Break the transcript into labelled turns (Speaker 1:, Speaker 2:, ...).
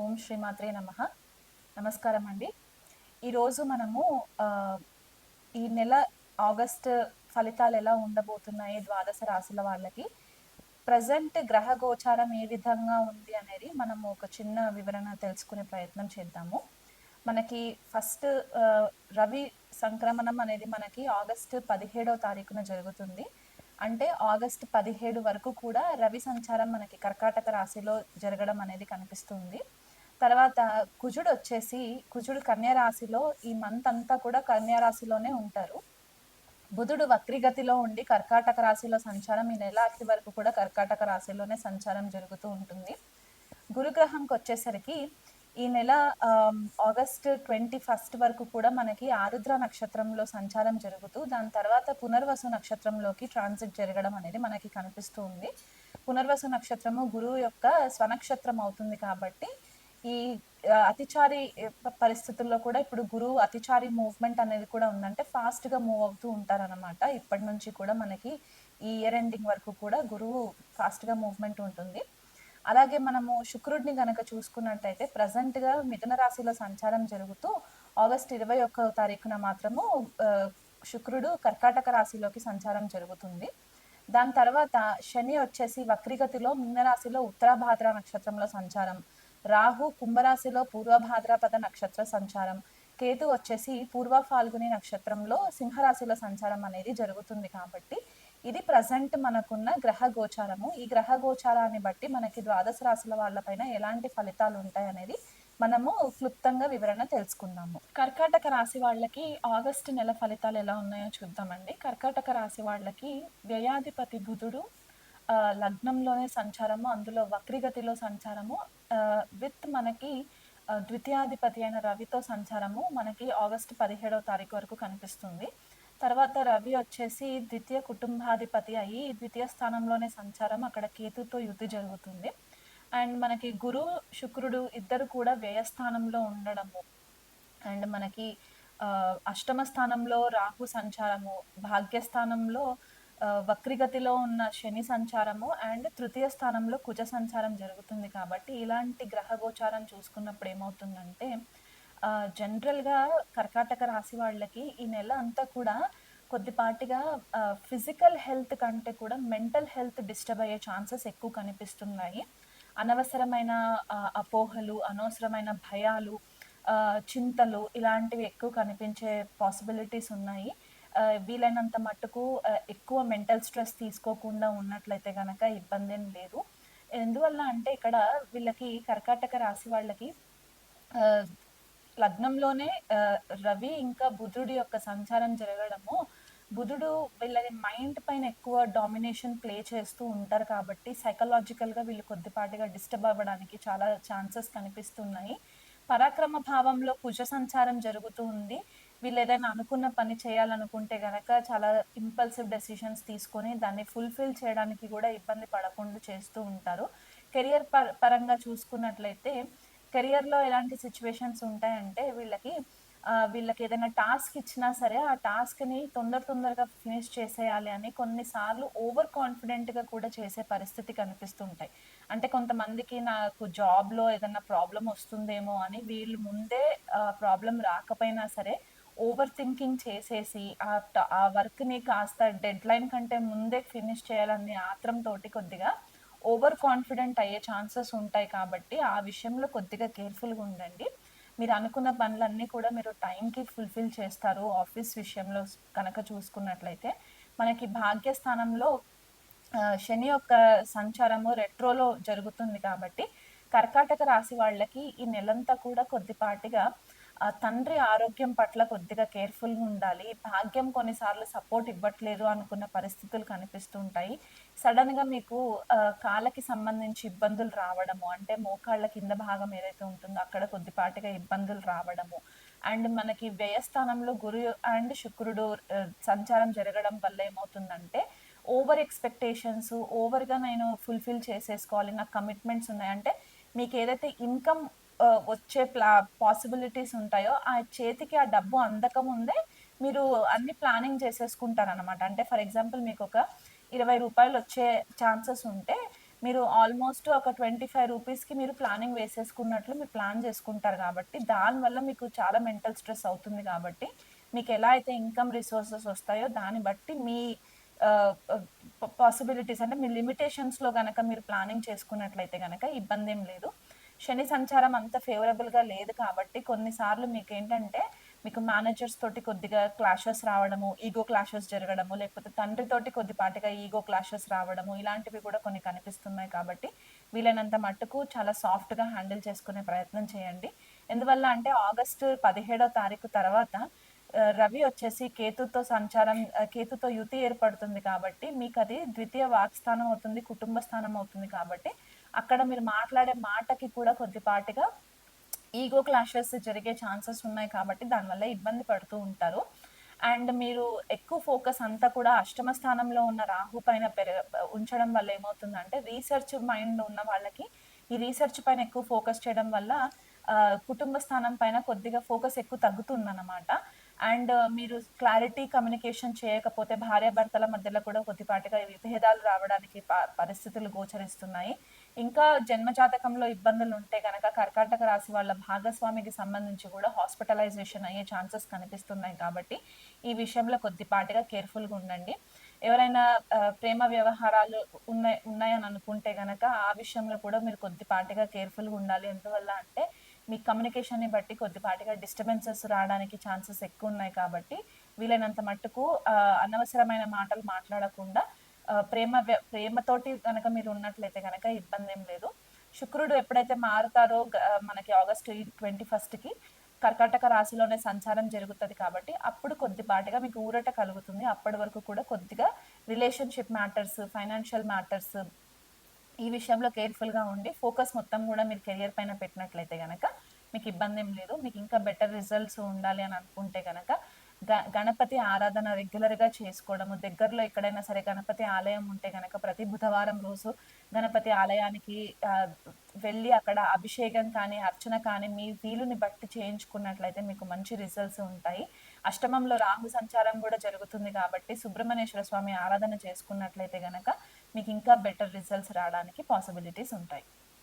Speaker 1: ఓం శ్రీమాత్రే నమ. నమస్కారం అండి ఈరోజు మనము ఈ నెల ఆగస్ట్ ఫలితాలు ఎలా ఉండబోతున్నాయి ద్వాదశ రాశుల వాళ్ళకి ప్రజెంట్ గ్రహ గోచారం ఏ విధంగా ఉంది అనేది మనము ఒక చిన్న వివరణ తెలుసుకునే ప్రయత్నం చేద్దాము. మనకి ఫస్ట్ రవి సంక్రమణం అనేది మనకి ఆగస్టు పదిహేడవ తారీఖున జరుగుతుంది. అంటే ఆగస్ట్ పదిహేడు వరకు కూడా రవి సంచారం మనకి కర్కాటక రాశిలో జరగడం అనేది కనిపిస్తుంది. తర్వాత కుజుడు వచ్చేసి కుజుడు కన్యారాశిలో ఈ మంత్ అంతా కూడా కన్యారాశిలోనే ఉంటారు. బుధుడు వక్రిగతిలో ఉండి కర్కాటక రాశిలో సంచారం ఈ నెల ఆఖరి వరకు కూడా కర్కాటక రాశిలోనే సంచారం జరుగుతూ ఉంటుంది. గురుగ్రహంకి వచ్చేసరికి ఈ నెల ఆగస్ట్ ట్వంటీ ఫస్ట్ వరకు కూడా మనకి ఆరుద్ర నక్షత్రంలో సంచారం జరుగుతూ దాని తర్వాత పునర్వసు నక్షత్రంలోకి ట్రాన్సిట్ జరగడం అనేది మనకి కనిపిస్తూ ఉంది. పునర్వసు నక్షత్రము గురువు యొక్క స్వనక్షత్రం అవుతుంది కాబట్టి ఈ అతిచారి పరిస్థితుల్లో కూడా ఇప్పుడు గురువు అతిచారి మూవ్మెంట్ అనేది కూడా ఉందంటే ఫాస్ట్గా మూవ్ అవుతూ ఉంటారనమాట ఇప్పటి నుంచి కూడా మనకి ఈ ఇయర్ ఎండింగ్ వరకు కూడా గురువు ఫాస్ట్గా మూవ్మెంట్ ఉంటుంది. అలాగే మనము శుక్రుడిని గనక చూసుకున్నట్టయితే ప్రజెంట్గా మిథున రాశిలో సంచారం జరుగుతూ ఆగస్ట్ ఇరవై ఒక్క తారీఖున మాత్రము శుక్రుడు కర్కాటక రాశిలోకి సంచారం జరుగుతుంది. దాని తర్వాత శని వచ్చేసి వక్రిగతిలో మీనరాశిలో ఉత్తరాభాద్ర నక్షత్రంలో సంచారం రాహు కుంభరాశిలో పూర్వభాద్రపద నక్షత్ర సంచారం. కేతు వచ్చేసి పూర్వ ఫాల్గుని నక్షత్రంలో సింహరాశిలో సంచారం అనేది జరుగుతుంది కాబట్టి ఇది ప్రజెంట్ మనకున్న గ్రహ గోచారము. ఈ గ్రహ గోచారాన్ని బట్టి మనకి ద్వాదశ రాశుల వాళ్ళపైన ఎలాంటి ఫలితాలు ఉంటాయి అనేది మనము క్లుప్తంగా వివరణ తెలుసుకుందాము. కర్కాటక రాశి వాళ్ళకి ఆగస్టు నెల ఫలితాలు ఎలా ఉన్నాయో చూద్దామండి. కర్కాటక రాశి వాళ్ళకి వ్యయాధిపతి బుధుడు లగ్నంలోనే సంచారము అందులో వక్రిగతిలో సంచారము విత్ మనకి ద్వితీయాధిపతి అయిన రవితో సంచారము మనకి ఆగస్టు పదిహేడవ తారీఖు వరకు కనిపిస్తుంది. తర్వాత రవి వచ్చేసి ద్వితీయ కుటుంబాధిపతి అయ్యి ద్వితీయ స్థానంలోనే సంచారం అక్కడ కేతుతో యుద్ధి జరుగుతుంది. అండ్ మనకి గురు శుక్రుడు ఇద్దరు కూడా వ్యయస్థానంలో ఉండడము. అండ్ మనకి అష్టమ స్థానంలో రాహు సంచారము భాగ్యస్థానంలో వక్రిగతిలో ఉన్న శని సంచారము అండ్ తృతీయ స్థానంలో కుజ సంచారం జరుగుతుంది కాబట్టి ఇలాంటి గ్రహ గోచారం చూసుకున్నప్పుడు ఏమవుతుందంటే జనరల్గా కర్కాటక రాశి వాళ్ళకి ఈ నెల అంతా కూడా కొద్దిపాటిగా ఫిజికల్ హెల్త్ కంటే కూడా మెంటల్ హెల్త్ డిస్టర్బ్ అయ్యే ఛాన్సెస్ ఎక్కువ కనిపిస్తున్నాయి. అనవసరమైన అపోహలు అనవసరమైన భయాలు చింతలు ఇలాంటివి ఎక్కువ కనిపించే పాసిబిలిటీస్ ఉన్నాయి. వీలైనంత మట్టుకు ఎక్కువ మెంటల్ స్ట్రెస్ తీసుకోకుండా ఉన్నట్లయితే కనుక ఇబ్బంది ఏం లేదు. ఎందువల్ల అంటే ఇక్కడ వీళ్ళకి కర్కాటక రాశి వాళ్ళకి లగ్నంలోనే రవి ఇంకా బుధుడి యొక్క సంచారం జరగడము బుధుడు వీళ్ళని మైండ్ పైన ఎక్కువ డామినేషన్ ప్లే చేస్తూ ఉంటారు కాబట్టి సైకలాజికల్గా వీళ్ళు కొద్దిపాటిగా డిస్టర్బ్ అవ్వడానికి చాలా ఛాన్సెస్ కనిపిస్తున్నాయి. పరాక్రమ భావంలో కుజ సంచారం జరుగుతూ ఉంది. వీళ్ళు ఏదైనా అనుకున్న పని చేయాలనుకుంటే గనక చాలా ఇంపల్సివ్ డెసిషన్స్ తీసుకొని దాన్ని ఫుల్ఫిల్ చేయడానికి కూడా ఇబ్బంది పడకుండా చేస్తూ ఉంటారు. కెరియర్ పరంగా చూసుకున్నట్లయితే కెరియర్లో ఎలాంటి సిచ్యువేషన్స్ ఉంటాయంటే వీళ్ళకి వీళ్ళకి ఏదైనా టాస్క్ ఇచ్చినా సరే ఆ టాస్క్ని తొందర తొందరగా ఫినిష్ చేసేయాలి అని కొన్నిసార్లు ఓవర్ కాన్ఫిడెంట్గా కూడా చేసే పరిస్థితి కనిపిస్తుంటాయి. అంటే కొంతమందికి నాకు జాబ్లో ఏదైనా ప్రాబ్లం వస్తుందేమో అని వీళ్ళు ముందే ప్రాబ్లం రాకపోయినా సరే ఓవర్ థింకింగ్ చేసేసి ఆ ట- ఆ వర్క్ని కాస్త డెడ్ లైన్ కంటే ముందే ఫినిష్ చేయాలనే ఆత్రంతోటి కొద్దిగా ఓవర్ కాన్ఫిడెంట్ అయ్యే ఛాన్సెస్ ఉంటాయి కాబట్టి ఆ విషయంలో కొద్దిగా కేర్ఫుల్గా ఉండండి. మీరు అనుకున్న పనులన్నీ కూడా మీరు టైంకి ఫుల్ఫిల్ చేస్తారు ఆఫీస్ విషయంలో కనుక చూసుకున్నట్లయితే. మనకి భాగ్యస్థానంలో ఆ, శని యొక్క సంచారము రెట్రోలో జరుగుతుంది కాబట్టి కర్కాటక రాశి వాళ్ళకి ఈ నెలంతా కూడా కొద్దిపాటిగా ఆ తండ్రి ఆరోగ్యం పట్ల కొద్దిగా కేర్ఫుల్గా ఉండాలి. భాగ్యం కొన్నిసార్లు సపోర్ట్ ఇవ్వట్లేదు అనుకున్న పరిస్థితులు కనిపిస్తూ ఉంటాయి సడన్గా మీకు కాళ్ళకి సంబంధించి ఇబ్బందులు రావడము అంటే మోకాళ్ళ కింద భాగం ఏదైతే ఉంటుందో అక్కడ కొద్దిపాటిగా ఇబ్బందులు రావడము అండ్ మనకి వ్యయస్థానంలో గురు అండ్ శుక్రుడు సంచారం జరగడం వల్ల ఏమవుతుందంటే ఓవర్ ఎక్స్పెక్టేషన్స్ ఓవర్గా నేను ఫుల్ఫిల్ చేసేసుకోవాలి నాకు కమిట్మెంట్స్ ఉన్నాయంటే మీకు ఏదైతే ఇన్కమ్ వచ్చే ప్లా పాసిబిలిటీస్ ఉంటాయో ఆ చేతికి ఆ డబ్బు అందకముందే మీరు అన్ని ప్లానింగ్ చేసేసుకుంటారనమాట అంటే ఫర్ ఎగ్జాంపుల్ మీకు ఒక ఇరవై రూపాయలు వచ్చే ఛాన్సెస్ ఉంటే మీరు ఆల్మోస్ట్ ఒక ట్వంటీ ఫైవ్ రూపీస్కి మీరు ప్లానింగ్ వేసేసుకున్నట్లు మీరు ప్లాన్ చేసుకుంటారు కాబట్టి దానివల్ల మీకు చాలా మెంటల్ స్ట్రెస్ అవుతుంది కాబట్టి మీకు ఎలా అయితే ఇన్కమ్ రిసోర్సెస్ వస్తాయో దాన్ని బట్టి మీ పాసిబిలిటీస్ అంటే మీ లిమిటేషన్స్లో కనుక మీరు ప్లానింగ్ చేసుకున్నట్లయితే కనుక ఇబ్బంది ఏం లేదు. శని సంచారం అంత ఫేవరబుల్గా లేదు కాబట్టి కొన్నిసార్లు మీకు ఏంటంటే మీకు మేనేజర్స్ తోటి కొద్దిగా క్లాషెస్ రావడము ఈగో క్లాషెస్ జరగడము లేకపోతే తండ్రితోటి కొద్దిపాటిగా ఈగో క్లాషెస్ రావడము ఇలాంటివి కూడా కొన్ని కనిపిస్తున్నాయి కాబట్టి వీలైనంత మట్టుకు చాలా సాఫ్ట్గా హ్యాండిల్ చేసుకునే ప్రయత్నం చేయండి. ఎందువల్ల అంటే ఆగస్టు పదిహేడో తారీఖు తర్వాత రవి వచ్చేసి కేతుతో సంచారం కేతుతో యుతి ఏర్పడుతుంది కాబట్టి మీకు అది ద్వితీయ వాక్స్థానం అవుతుంది కుటుంబ స్థానం అవుతుంది కాబట్టి అక్కడ మీరు మాట్లాడే మాటకి కూడా కొద్దిపాటిగా ఈగో క్లాషెస్ జరిగే ఛాన్సెస్ ఉన్నాయి కాబట్టి దానివల్ల ఇబ్బంది పడుతూ ఉంటారు. అండ్ మీరు ఎక్కువ ఫోకస్ అంతా కూడా అష్టమ స్థానంలో ఉన్న రాహు పైన పెరగ ఉంచడం వల్ల ఏమవుతుందంటే రీసెర్చ్ మైండ్ ఉన్న వాళ్ళకి ఈ రీసెర్చ్ పైన ఎక్కువ ఫోకస్ చేయడం వల్ల కుటుంబ స్థానం పైన కొద్దిగా ఫోకస్ ఎక్కువ తగ్గుతుందన్నమాట. అండ్ మీరు క్లారిటీ కమ్యూనికేషన్ చేయకపోతే భార్యాభర్తల మధ్యలో కూడా కొద్దిపాటిగా విభేదాలు రావడానికి ప- పరిస్థితులు గోచరిస్తున్నాయి. ఇంకా జన్మజాతకంలో ఇబ్బందులు ఉంటే కనుక కర్కాటక రాశి వాళ్ళ భాగస్వామికి సంబంధించి కూడా హాస్పిటలైజేషన్ అయ్యే ఛాన్సెస్ కనిపిస్తున్నాయి కాబట్టి ఈ విషయంలో కొద్దిపాటిగా కేర్ఫుల్గా ఉండండి. ఎవరైనా ప్రేమ వ్యవహారాలు ఉన్నాయి ఉన్నాయని అనుకుంటే కనుక ఆ విషయంలో కూడా మీరు కొద్దిపాటిగా కేర్ఫుల్గా ఉండాలి. ఎందువల్ల అంటే మీ కమ్యూనికేషన్ని బట్టి కొద్దిపాటిగా డిస్టర్బెన్సెస్ రావడానికి ఛాన్సెస్ ఎక్కువ ఉన్నాయి కాబట్టి వీలైనంత మట్టుకు అనవసరమైన మాటలు మాట్లాడకుండా ప్రేమ ప్రేమతోటి కనుక మీరు ఉన్నట్లయితే కనుక ఇబ్బంది ఏం లేదు. శుక్రుడు ఎప్పుడైతే మారుతారో మనకి ఆగస్టు ట్వంటీ ఫస్ట్కి కర్కాటక రాశిలోనే సంచారం జరుగుతుంది కాబట్టి అప్పుడు కొద్దిపాటిగా మీకు ఊరట కలుగుతుంది. అప్పటి వరకు కూడా కొద్దిగా రిలేషన్షిప్ మ్యాటర్స్ ఫైనాన్షియల్ మ్యాటర్స్ ఈ విషయంలో కేర్ఫుల్గా ఉండి ఫోకస్ మొత్తం కూడా మీరు కెరియర్ పైన పెట్టినట్లయితే కనుక మీకు ఇబ్బంది ఏం లేదు. మీకు ఇంకా బెటర్ రిజల్ట్స్ ఉండాలి అని అనుకుంటే కనుక గణపతి ఆరాధన రెగ్యులర్గా చేసుకోవడము దగ్గరలో ఎక్కడైనా సరే గణపతి ఆలయం ఉంటే కనుక ప్రతి బుధవారం రోజు గణపతి ఆలయానికి వెళ్ళి అక్కడ అభిషేకం కానీ అర్చన కానీ మీ వీలుని బట్టి చేయించుకున్నట్లయితే మీకు మంచి రిజల్ట్స్ ఉంటాయి. అష్టమంలో రాహు సంచారం కూడా జరుగుతుంది కాబట్టి సుబ్రహ్మణ్యేశ్వర స్వామి ఆరాధన చేసుకున్నట్లయితే గనక మీకు ఇంకా బెటర్ రిజల్ట్స్ రావడానికి పాసిబిలిటీస్ ఉంటాయి.